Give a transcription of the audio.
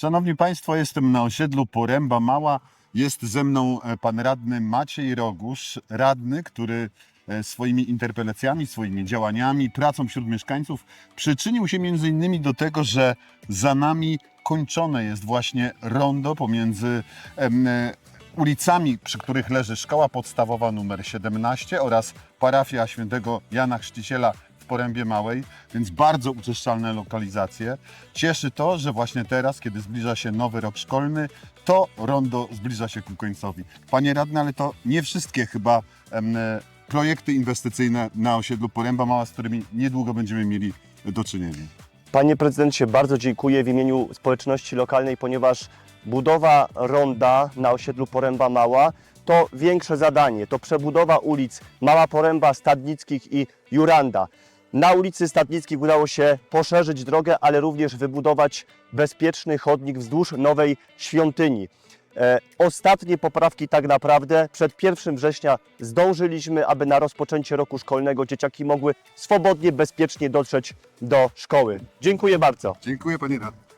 Szanowni Państwo, jestem na osiedlu Poręba Mała. Jest ze mną e, pan radny Maciej Rogusz, radny, który e, swoimi interpelacjami, swoimi działaniami, pracą wśród mieszkańców przyczynił się między innymi do tego, że za nami kończone jest właśnie rondo pomiędzy e, ulicami, przy których leży szkoła podstawowa nr 17 oraz parafia świętego Jana Chrzciciela Porębie Małej, więc bardzo uczeszczalne lokalizacje. Cieszy to, że właśnie teraz, kiedy zbliża się nowy rok szkolny, to rondo zbliża się ku końcowi. Panie radny, ale to nie wszystkie chyba em, projekty inwestycyjne na osiedlu Poręba Mała, z którymi niedługo będziemy mieli do czynienia. Panie prezydencie, bardzo dziękuję w imieniu społeczności lokalnej, ponieważ budowa ronda na osiedlu Poręba Mała to większe zadanie. To przebudowa ulic Mała Poręba, Stadnickich i Juranda. Na ulicy Stadnickich udało się poszerzyć drogę, ale również wybudować bezpieczny chodnik wzdłuż nowej świątyni. E, ostatnie poprawki tak naprawdę przed 1 września zdążyliśmy, aby na rozpoczęcie roku szkolnego dzieciaki mogły swobodnie, bezpiecznie dotrzeć do szkoły. Dziękuję bardzo. Dziękuję panie radny.